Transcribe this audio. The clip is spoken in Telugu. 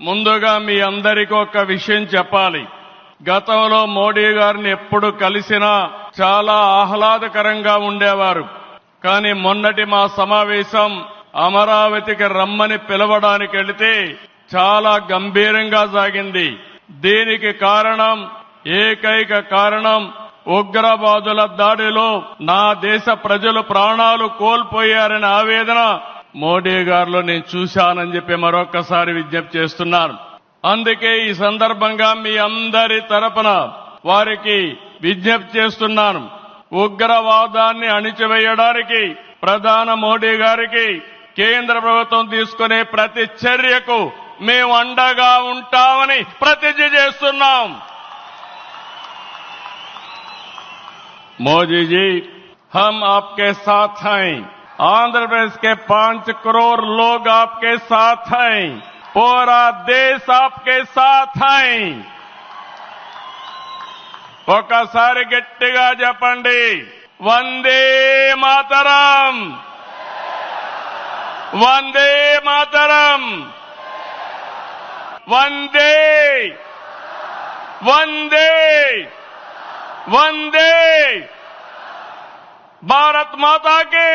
ముందుగా మీ అందరికీ ఒక విషయం చెప్పాలి. గతంలో మోడీ గారిని ఎప్పుడు కలిసినా చాలా ఆహ్లాదకరంగా ఉండేవారు. కానీ మొన్నటి మా సమావేశం అమరావతికి రమ్మని పిలవడానికి వెళితే చాలా గంభీరంగా సాగింది. దీనికి కారణం ఏకైక కారణం ఉగ్రవాదుల దాడిలో నా దేశ ప్రజలు ప్రాణాలు కోల్పోయారనే ఆవేదన మోడీ గారిలో నేను చూశానని చెప్పి మరొకసారి విజ్ఞప్తి చేస్తున్నాను అందుకే ఈ సందర్భంగా మీ అందరి తరపున వారికి విజ్ఞప్తి చేస్తున్నాను ఉగ్రవాదాన్ని అణిచివేయడానికి ప్రధాన మోడీ గారికి కేంద్ర ప్రభుత్వం తీసుకునే ప్రతి చర్యకు మేము అండగా ఉంటామని ప్రతిజ్ఞ చేస్తున్నాం मोदी जी हम आपके साथ हैं आंध्र प्रदेश के पांच करोड़ लोग आपके साथ हैं पूरा देश आपके साथ हैं ఒకసారి గట్టిగా చెప్పండి వందే మాతరం వందే మాతరం వందే వందే వందే భారత్ మాతా కి